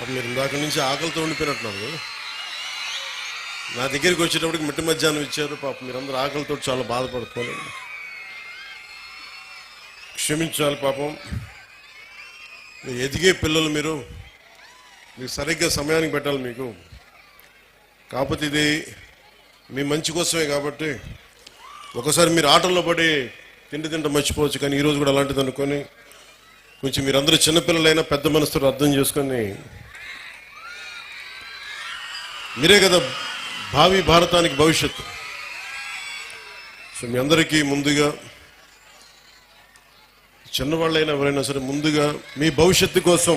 మీరు ఇందాక నుంచి ఆకలితో ఉండిపోయినట్టున్నారు. కదా. నా దగ్గరికి వచ్చేటప్పటికి మిట్ట మధ్యాహ్నం ఇచ్చారు. పాపం మీరందరూ ఆకలితో చాలా బాధపడుతున్నారు. క్షమించాలి పాపం. మీరు ఎదిగే పిల్లలు మీరు. మీకు సరిగ్గా సమయానికి పెట్టాలి మీకు. కాకపోతే ఇది మీ మంచి కోసమే కాబట్టి ఒకసారి మీరు ఆటల్లో పడి తిండి తింట మర్చిపోవచ్చు. కానీ ఈరోజు కూడా అలాంటిది అనుకొని కొంచెం మీరందరూ చిన్నపిల్లలైనా పెద్ద మనసుతో అర్థం చేసుకొని మీరే కదా భావి భారతానికి భవిష్యత్తు. సో మీ అందరికీ ముందుగా చిన్నవాళ్ళైనా ఎవరైనా సరే ముందుగా మీ భవిష్యత్తు కోసం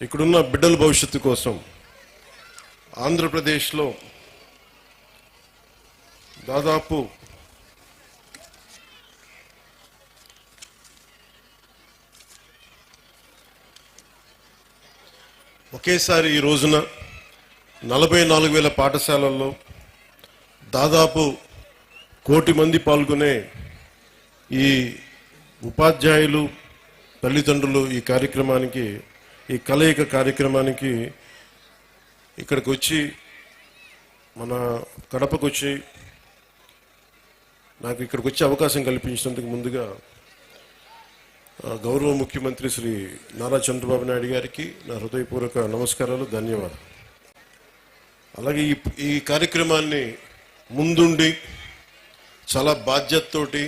ఇక్కడున్న బిడ్డల భవిష్యత్తు కోసం ఆంధ్రప్రదేశ్లో దాదాపు ఒకేసారి ఈ రోజున నలభై నాలుగు వేల పాఠశాలల్లో దాదాపు కోటి మంది పాల్గొనే ఈ ఉపాధ్యాయులు తల్లిదండ్రులు ఈ కార్యక్రమానికి ఈ కలయిక కార్యక్రమానికి ఇక్కడికి వచ్చి మన కడపకు వచ్చి నాకు ఇక్కడికి వచ్చే అవకాశం కల్పించినందుకు ముందుగా గౌరవ ముఖ్యమంత్రి శ్రీ నారా చంద్రబాబు నాయుడు గారికి నా హృదయపూర్వక నమస్కారాలు ధన్యవాదాలు. అలాగే ఈ ఈ కార్యక్రమాన్ని ముందుండి చాలా బాధ్యతతోటి